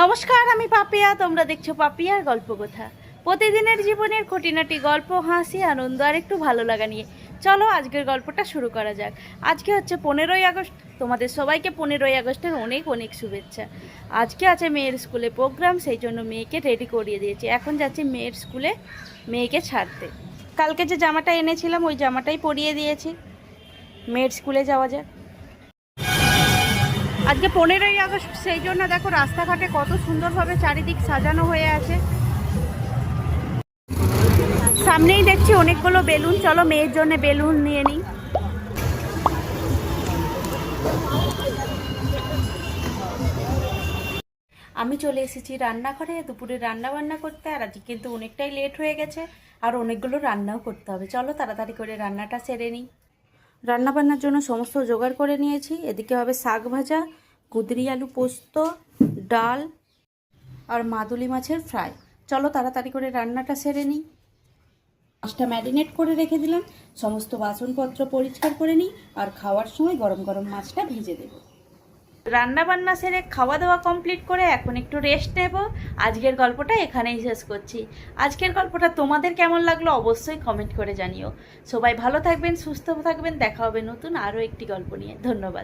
নমস্কার, আমি পাপিয়া। তোমরা দেখছ পাপিয়ার গল্প কথা। প্রতিদিনের জীবনের খুঁটিনাটি গল্প, হাসি, আনন্দ, আর একটু ভালো লাগা নিয়ে। চলো আজকের গল্পটা শুরু করা যাক। আজকে হচ্ছে পনেরোই আগস্ট। তোমাদের সবাইকে পনেরোই আগস্টের অনেক অনেক শুভেচ্ছা। আজকে আছে মেয়ের স্কুলে প্রোগ্রাম, সেই জন্য মেয়েকে রেডি করিয়ে দিয়েছি। এখন যাচ্ছি মেয়ের স্কুলে মেয়েকে ছাড়তে। কালকে যে জামাটা এনেছিলাম, ওই জামাটাই পরিয়ে দিয়েছি। মেয়ের স্কুলে যাওয়া যাক। আজকে পনেরোই আগস্ট, সেই জন্য দেখো রাস্তাঘাটে কত সুন্দরভাবে চারিদিক সাজানো হয়ে আছে। সামনেই দেখছি অনেকগুলো বেলুন। চলো মেয়ের জন্য বেলুন নিয়ে নিই। আমি চলে এসেছি রান্নাঘরে। দুপুরে রান্না বান্না করতে, আর আজকে কিন্তু অনেকটাই লেট হয়ে গেছে, আর অনেকগুলো রান্নাও করতে হবে। চলো তাড়াতাড়ি করে রান্নাটা সেরে নিই। রান্নাবান্নার জন্য সমস্ত জোগাড় করে নিয়েছি। এদিকে হবে শাক ভাজা কুদরি আলু পোস্ত, ডাল আর মাদুলি মাছের ফ্রাই। চলো তাড়াতাড়ি করে রান্নাটা সেরে নিই। মাছটা ম্যারিনেট করে রেখে দিলাম। সমস্ত বাসনপত্র পরিষ্কার করে নিই আর খাওয়ার সময় গরম গরম মাছটা ভেজে দেবো। রান্না বান্না সেরে খাওয়া দাওয়া কমপ্লিট করে এখন একটু রেস্ট নেব। আজকের গল্পটা এখানেই শেষ করছি। আজকের গল্পটা তোমাদের কেমন লাগল অবশ্যই কমেন্ট করে জানিও। সবাই ভালো থাকবেন, সুস্থ থাকবেন, দেখা হবে নতুন আরও একটি গল্প নিয়ে। ধন্যবাদ।